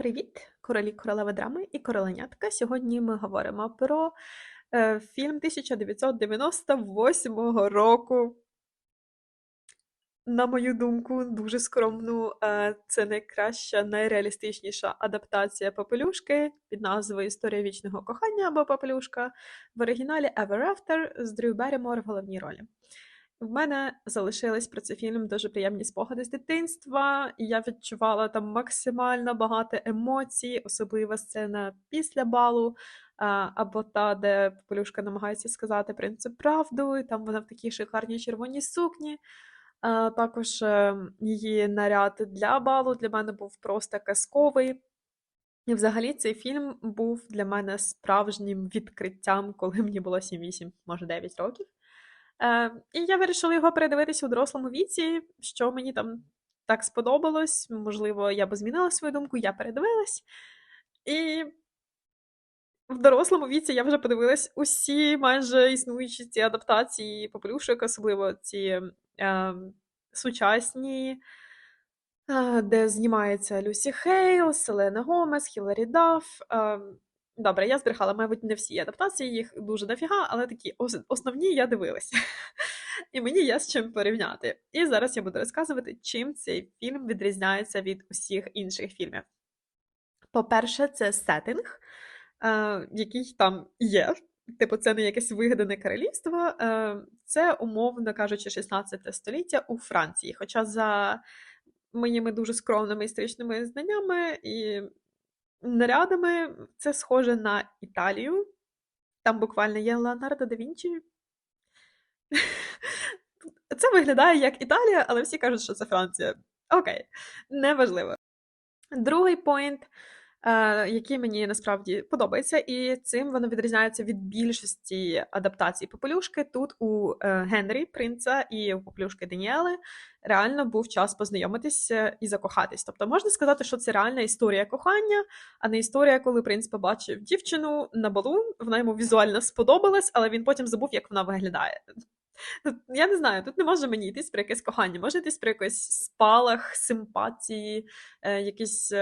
Привіт, королі королеви драми і короленятка. Сьогодні ми говоримо про е, фільм 1998 року. На мою думку, дуже скромну. Е, це найкраща, найреалістичніша адаптація Попелюшки під назвою Історія вічного кохання або Попелюшка в оригіналі Ever After з Дрю Беррімор в головній ролі. В мене залишились про цей фільм дуже приємні спогади з дитинства, і я відчувала там максимально багато емоцій, особлива сцена після балу, або та, де Полюшка намагається сказати принцу правду, і там вона в такій шикарній червоній сукні. Також е, її наряд для балу для мене був просто казковий. І взагалі цей фільм був для мене справжнім відкриттям, коли мені було 7-8, може 9 років. Е, І я вирішила його передивитися у дорослому віці, що мені там так сподобалось. Можливо, я б змінила свою думку, я передивилась. І в дорослому віці я вже подивилась усі майже існуючі ці адаптації попелюшок, особливо ці е, сучасні, е, де знімається Люсі Хейл, Селена Гомес, Хіларі Дафф. Е, Добре, я збрехала, мабуть, не всі адаптації, їх дуже дофіга, але такі основні я дивилася. І мені є з чим порівняти. І зараз я буду розказувати, чим цей фільм відрізняється від усіх інших фільмів. По-перше, це сеттинг, е, який там є. Типу, це не якесь вигадане королівство, е, це, умовно кажучи, 16 століття у Франції. Хоча за моїми дуже скромними історичними знаннями і нарядами це схоже на Італію. Там буквально є Леонардо да Вінчі. Це виглядає як Італія, але всі кажуть, що це Франція. Окей, неважливо. Другий поінт який мені насправді подобається, і цим воно відрізняється від більшості адаптацій Попелюшки. Тут у е, Генрі, принца і у Попелюшки Даніели реально був час познайомитися і закохатись. Тобто можна сказати, що це реальна історія кохання, а не історія, коли принц побачив дівчину на балу, вона йому візуально сподобалась, але він потім забув, як вона виглядає. Я не знаю, тут не може мені йтись про якесь кохання, може йтись про якийсь спалах, симпатії, е, якісь.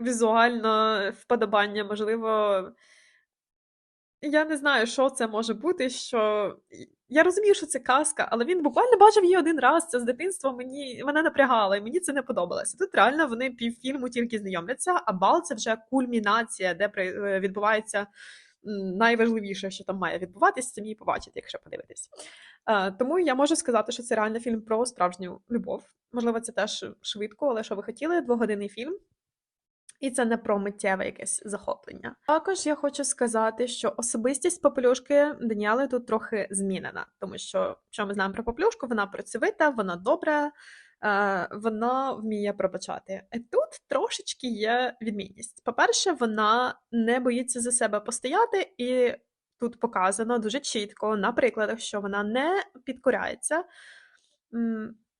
Е, візуально вподобання, можливо. Я не знаю, що це може бути. що... Я розумію, що це казка, але він буквально бачив її один раз. Це з дитинства мені мене напрягало, і мені це не подобалося. Тут реально вони півфільму тільки знайомляться, а бал це вже кульмінація, де е, відбувається найважливіше, що там має відбуватися, самі побачити, якщо подивитись. Тому я можу сказати, що це реально фільм про справжню любов. Можливо, це теж швидко, але що ви хотіли? Двогодинний фільм. І це не про миттєве якесь захоплення. Також я хочу сказати, що особистість попелюшки Даніали тут трохи змінена, тому що що ми знаємо про попелюшку, вона працьовита, вона добра, е, вона вміє пробачати. Тут трошечки є відмінність. По-перше, вона не боїться за себе постояти, і тут показано дуже чітко на прикладах, що вона не підкоряється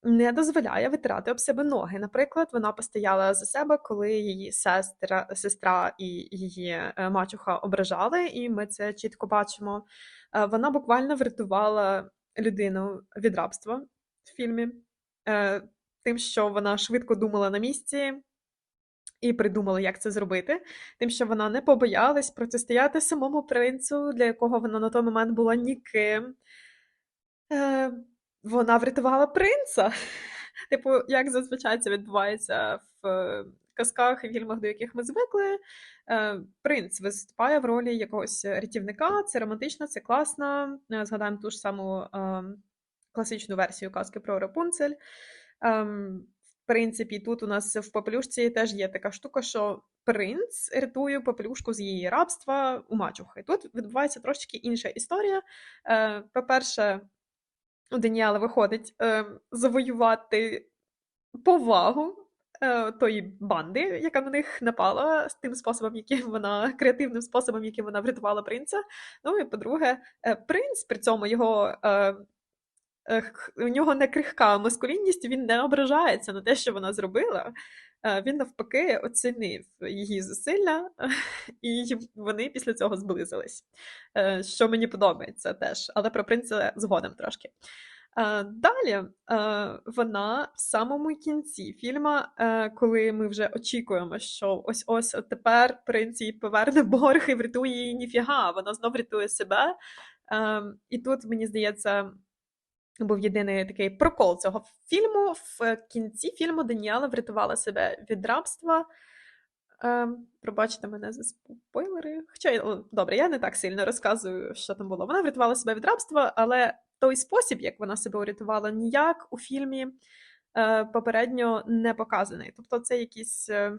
не дозволяє витирати об себе ноги. Наприклад, вона постояла за себе, коли її сестра сестра і її е, мачуха ображали, і ми це чітко бачимо. Е, вона буквально врятувала людину від рабства в фільмі, е, тим, що вона швидко думала на місці. І придумала, як це зробити, тим, що вона не побоялась протистояти самому принцу, для якого вона на той момент була ніким вона врятувала принца. Типу, як зазвичай це відбувається в е, казках і фільмах, до яких ми звикли. Е, принц виступає в ролі якогось рятівника, це романтично, це класно. Е, згадаємо ту ж саму класичну версію казки про Рапунцель. В принципі, тут у нас в попелюшці теж є така штука, що принц рятує попелюшку з її рабства у мачухи. Тут відбувається трошки інша історія. По-перше, Даніела виходить е, завоювати повагу е, тої банди, яка на них напала, з тим способом, яким вона креативним способом, яким вона врятувала принца. Ну і по-друге, е, принц при цьому його. Е, у нього не крихка маскулінність, він не ображається на те, що вона зробила. Е, він навпаки оцінив її зусилля, і вони після цього зблизились. Е, що мені подобається теж, але про принца згодом трошки. Е, Далі вона в самому кінці фільму, коли ми вже очікуємо, що ось ось тепер принц їй поверне борг і врятує її ніфіга, вона знов рятує себе. Е, І тут, мені здається, був єдиний такий прокол цього фільму. В кінці фільму Даніела врятувала себе від рабства. Ем, Пробачте мене за спойлери. Хоча добре, я не так сильно розказую, що там було. Вона врятувала себе від рабства, але той спосіб, як вона себе урятувала, ніяк у фільмі е, попередньо не показаний. Тобто, це якийсь, е,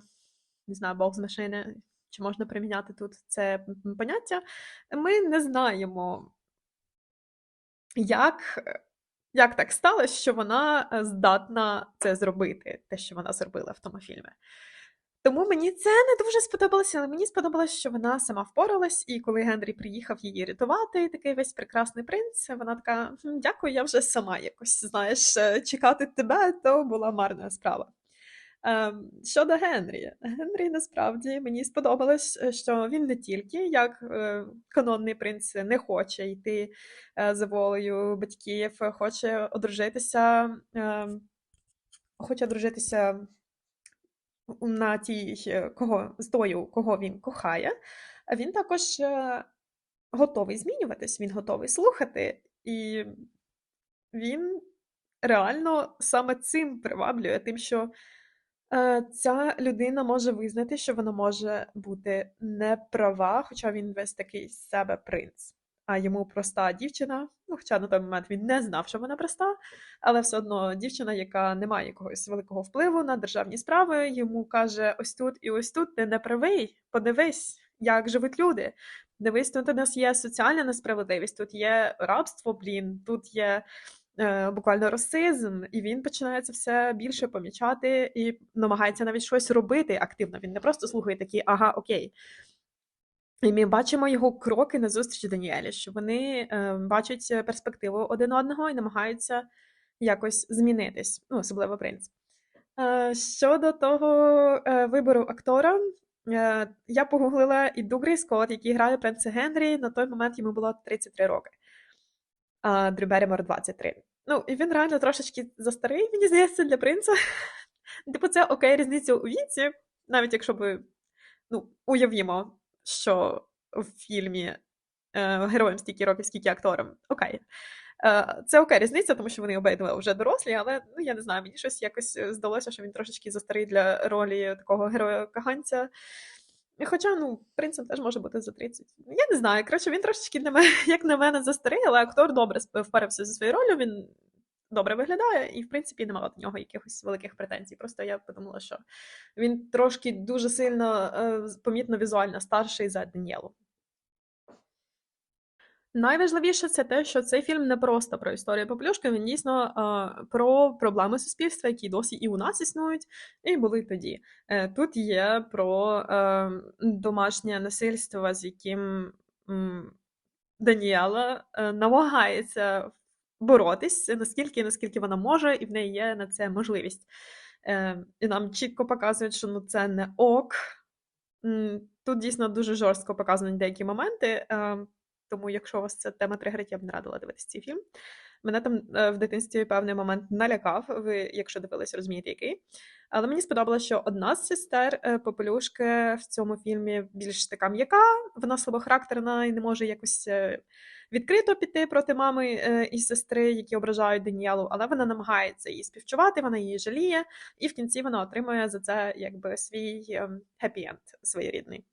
не знаю, бог з машини, чи можна приміняти тут це поняття. Ми не знаємо, як. Як так сталося, що вона здатна це зробити, те, що вона зробила в тому фільмі. Тому мені це не дуже сподобалося, але мені сподобалось, що вона сама впоралась, і коли Генрі приїхав її рятувати, такий весь прекрасний принц, вона така: дякую, я вже сама якось знаєш, е, чекати тебе то була марна справа. Ем, щодо Генрі, Генрі насправді мені сподобалось, е, що він не тільки як е, канонний принц не хоче йти за волею батьків, хоче одружитися, ем, хоче одружитися на тій, е, кого з тою, кого він кохає, а він також е, готовий змінюватись, він готовий слухати, і він реально саме цим приваблює, тим, що е, ця людина може визнати, що вона може бути неправа, хоча він весь такий з себе принц а йому проста дівчина. Ну, хоча на той момент він не знав, що вона проста, але все одно дівчина, яка не має якогось великого впливу на державні справи, йому каже: ось тут і ось тут ти не правий, подивись, як живуть люди. Дивись, тут у нас є соціальна несправедливість, тут є рабство, блін, тут є. Е, буквально расизм, і він починає це все більше помічати і намагається навіть щось робити активно. Він не просто слухає такі, ага, окей, і ми бачимо його кроки на зустріч Даніелі, що вони е, бачать перспективу один одного і намагаються якось змінитись, ну, особливо принц. Е, щодо того вибору актора, я погуглила і Дугрі Скотт, який грає принца Генрі, на той момент йому було 33 роки, Дрю Берімор 23. Ну, і він реально трошечки застарий, мені здається, для принца. Типу, це окей, різниця у віці, навіть якщо би, ну, уявімо що в фільмі е, героям стільки років, скільки акторам. Окей. Е, Це окей різниця, тому що вони обидва вже дорослі, але ну я не знаю, мені щось якось здалося, що він трошечки застарий для ролі такого героя-каганця. Хоча, ну, принцем теж може бути за 30. Я не знаю. Коротше, він трошечки на мене, як на мене, застарий, але актор добре впарився зі своєю ролью. Він добре виглядає, і, в принципі, не мала до нього якихось великих претензій. Просто я подумала, що він трошки дуже сильно е, помітно візуально старший за Даніелу. Найважливіше це те, що цей фільм не просто про історію Поплюшки, він дійсно е, про проблеми суспільства, які досі і у нас існують, і були тоді. Е, тут є про е, домашнє насильство, з яким м, Даніела е, намагається боротись наскільки, наскільки вона може, і в неї є на це можливість. Е, І нам чітко показують, що ну це не ок. Тут дійсно дуже жорстко показані деякі моменти. Е, тому, якщо вас ця тема тригерить, я б не радила дивитися цей фільм. Мене там е, в дитинстві певний момент налякав. Ви, якщо дивились, розумієте, який. Але мені сподобалося, що одна з сестер е, Попелюшки в цьому фільмі більш така м'яка, вона слабохарактерна і не може якось е, відкрито піти проти мами і сестри, які ображають Даніелу, але вона намагається її співчувати, вона її жаліє, і в кінці вона отримує за це якби свій хеппі-енд своєрідний.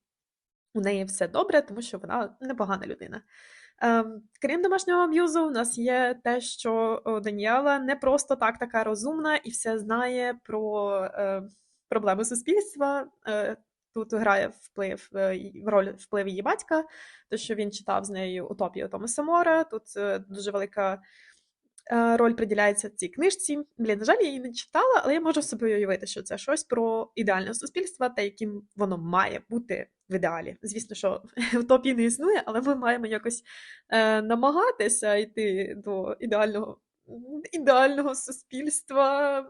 У неї все добре, тому що вона непогана людина. Ем, крім домашнього аб'юзу, у нас є те, що Даніела не просто так така розумна і все знає про е, проблеми суспільства. Е, Тут грає вплив е, роль вплив її батька, то що він читав з нею утопію Томаса Мора. Тут дуже велика роль приділяється цій книжці. Блін, на жаль, я її не читала, але я можу собі уявити, що це щось про ідеальне суспільство та яким воно має бути в ідеалі. Звісно, що утопії не існує, але ми маємо якось е, намагатися йти до ідеального ідеального суспільства.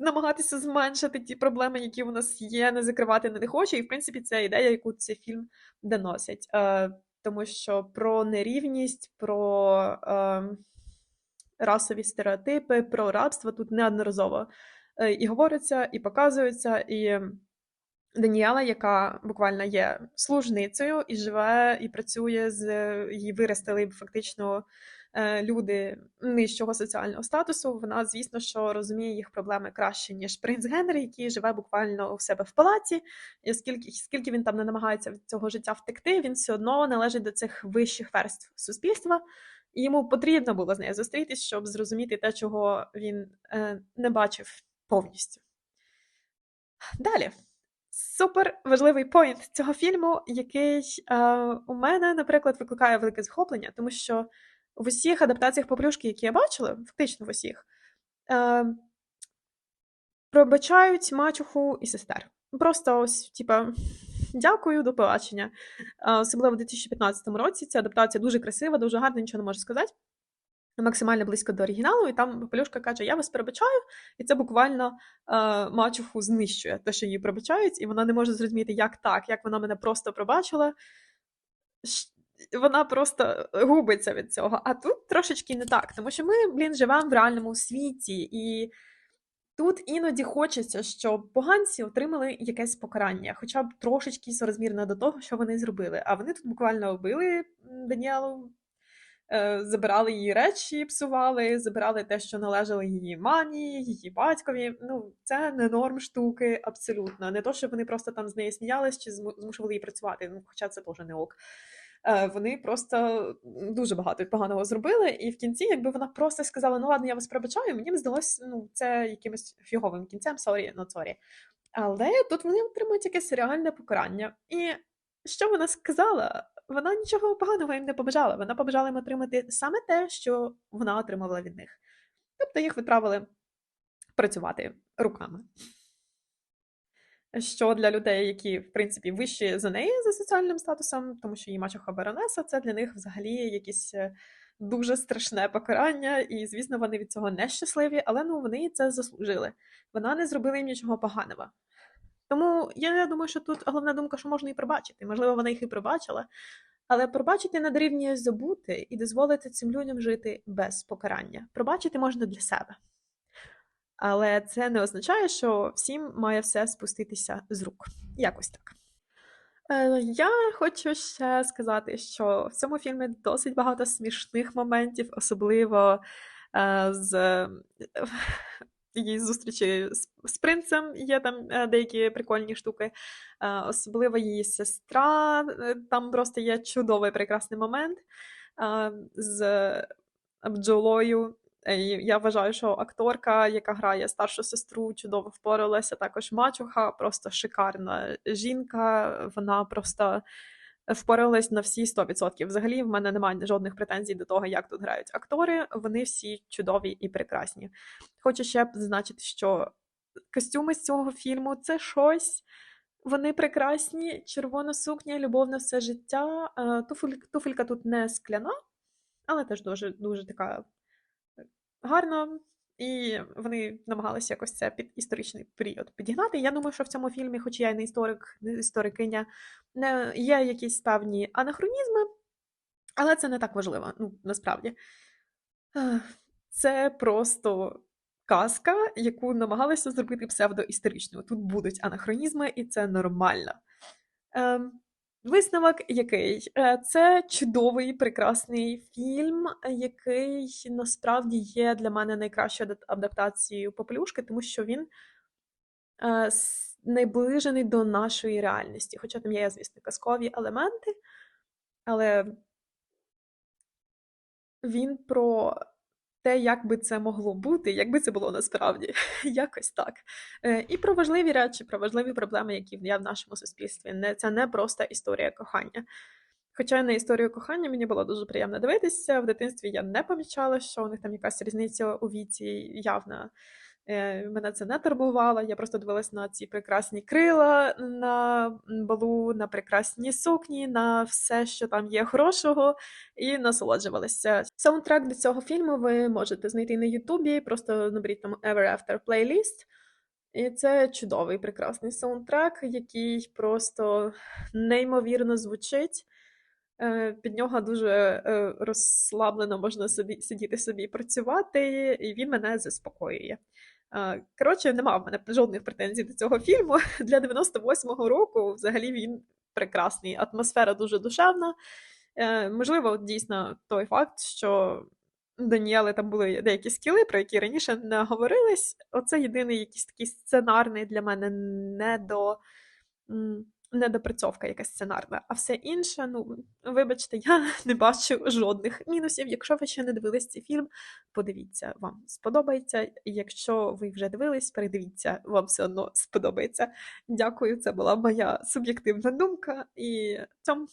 Намагатися зменшити ті проблеми, які у нас є, не закривати не хоче. І, в принципі, це ідея, яку цей фільм доносить. Тому що про нерівність, про е, расові стереотипи про рабство тут неодноразово е, і говориться, і показується, і Даніела, яка буквально є служницею і живе, і працює з її виростили фактично люди нижчого соціального статусу. Вона, звісно, що розуміє їх проблеми краще, ніж принц Генрі, який живе буквально у себе в палаці. І скільки, скільки він там не намагається від цього життя втекти, він все одно належить до цих вищих верств суспільства. І йому потрібно було з нею зустрітись, щоб зрозуміти те, чого він е, не бачив повністю. Далі. Супер важливий поінт цього фільму, який е, у мене, наприклад, викликає велике захоплення, тому що в усіх адаптаціях Поплюшки, які я бачила, фактично в усіх, е, пробачають мачуху і сестер. Просто ось, типа, дякую, до побачення. Е, особливо в 2015 році ця адаптація дуже красива, дуже гарна, нічого не можу сказати. Максимально близько до оригіналу, і там Попелюшка каже: Я вас перебачаю, і це буквально е, мачуху знищує те, що її пробачають, і вона не може зрозуміти, як так, як вона мене просто пробачила. Вона просто губиться від цього. А тут трошечки не так, тому що ми, блін, живемо в реальному світі, і тут іноді хочеться, щоб поганці отримали якесь покарання, хоча б трошечки соразмірне до того, що вони зробили. А вони тут буквально вбили Даніелу. Е, забирали її речі, псували, забирали те, що належало її мамі, її батькові. Ну, це не норм штуки, абсолютно. Не то, що вони просто там з нею сміялись чи змушували її працювати, ну, хоча це теж не ок. Е, вони просто дуже багато поганого зробили, і в кінці, якби вона просто сказала: Ну ладно, я вас пробачаю, мені б здалося ну, це якимось фіговим кінцем, сорі, not sorry. Але тут вони отримують якесь реальне покарання. І що вона сказала? Вона нічого поганого їм не побажала. Вона побажала їм отримати саме те, що вона отримувала від них. Тобто їх відправили працювати руками. Що для людей, які, в принципі, вищі за неї за соціальним статусом, тому що її мачуха баронеса, це для них взагалі якесь е, дуже страшне покарання, і, звісно, вони від цього нещасливі, але ну вони це заслужили. Вона не зробила їм нічого поганого. Тому я думаю, що тут головна думка, що можна і пробачити. Можливо, вона їх і пробачила, але пробачити не дорівнює забути і дозволити цим людям жити без покарання. Пробачити можна для себе. Але це не означає, що всім має все спуститися з рук. Якось так. Е, я хочу ще сказати, що в цьому фільмі досить багато смішних моментів, особливо е, з її зустрічі з, принцем є там е, деякі прикольні штуки. Особливо її сестра. Там просто є чудовий прекрасний момент з бджолою. Я вважаю, що акторка, яка грає старшу сестру, чудово впоралася. Також мачуха, просто шикарна жінка. Вона просто впоралась на всі 100%. Взагалі, в мене немає жодних претензій до того, як тут грають актори. Вони всі чудові і прекрасні. Хочу ще зазначити, що костюми з цього фільму це щось. Вони прекрасні, червона сукня, любов на все життя. Е, туфелька, тут не скляна, але теж дуже дуже така гарна. І вони намагалися якось це під історичний період підігнати. Я думаю, що в цьому фільмі, хоч я і не історик, не історикиня, не є якісь певні анахронізми, але це не так важливо, ну, насправді. Це просто казка, яку намагалися зробити псевдоісторичною. Тут будуть анахронізми, і це нормально. Ем, Висновок який? Е, це чудовий прекрасний фільм, який насправді є для мене найкращою адаптацією Попелюшки, тому що він е, найближений до нашої реальності. Хоча там є, звісно, казкові елементи, але він про те, як би це могло бути, якби це було насправді, якось так. Е, і про важливі речі, про важливі проблеми, які є в нашому суспільстві. Не, Це не просто історія кохання. Хоча на історію кохання мені було дуже приємно дивитися. В дитинстві я не помічала, що у них там якась різниця у віці явна. Е, мене це не турбувало. Я просто дивилась на ці прекрасні крила на балу, на прекрасні сукні, на все, що там є хорошого, і насолоджувалася. Саундтрек до цього фільму ви можете знайти на Ютубі, просто наберіть там Ever After Playlist. І це чудовий прекрасний саундтрек, який просто неймовірно звучить. Е, Під нього дуже е, розслаблено можна собі сидіти собі і працювати, і він мене заспокоює. Е, Коротше, нема в мене жодних претензій до цього фільму. Для 98-го року взагалі він прекрасний. Атмосфера дуже душевна. Можливо, дійсно той факт, що Даніели там були деякі скіли, про які раніше не говорились. Оце єдиний якийсь такий сценарний для мене недо, м, недопрацьовка якась сценарна. А все інше, ну, вибачте, я не бачу жодних мінусів. Якщо ви ще не дивились цей фільм, подивіться, вам сподобається. Якщо ви вже дивились, передивіться, вам все одно сподобається. Дякую, це була моя суб'єктивна думка. І цьому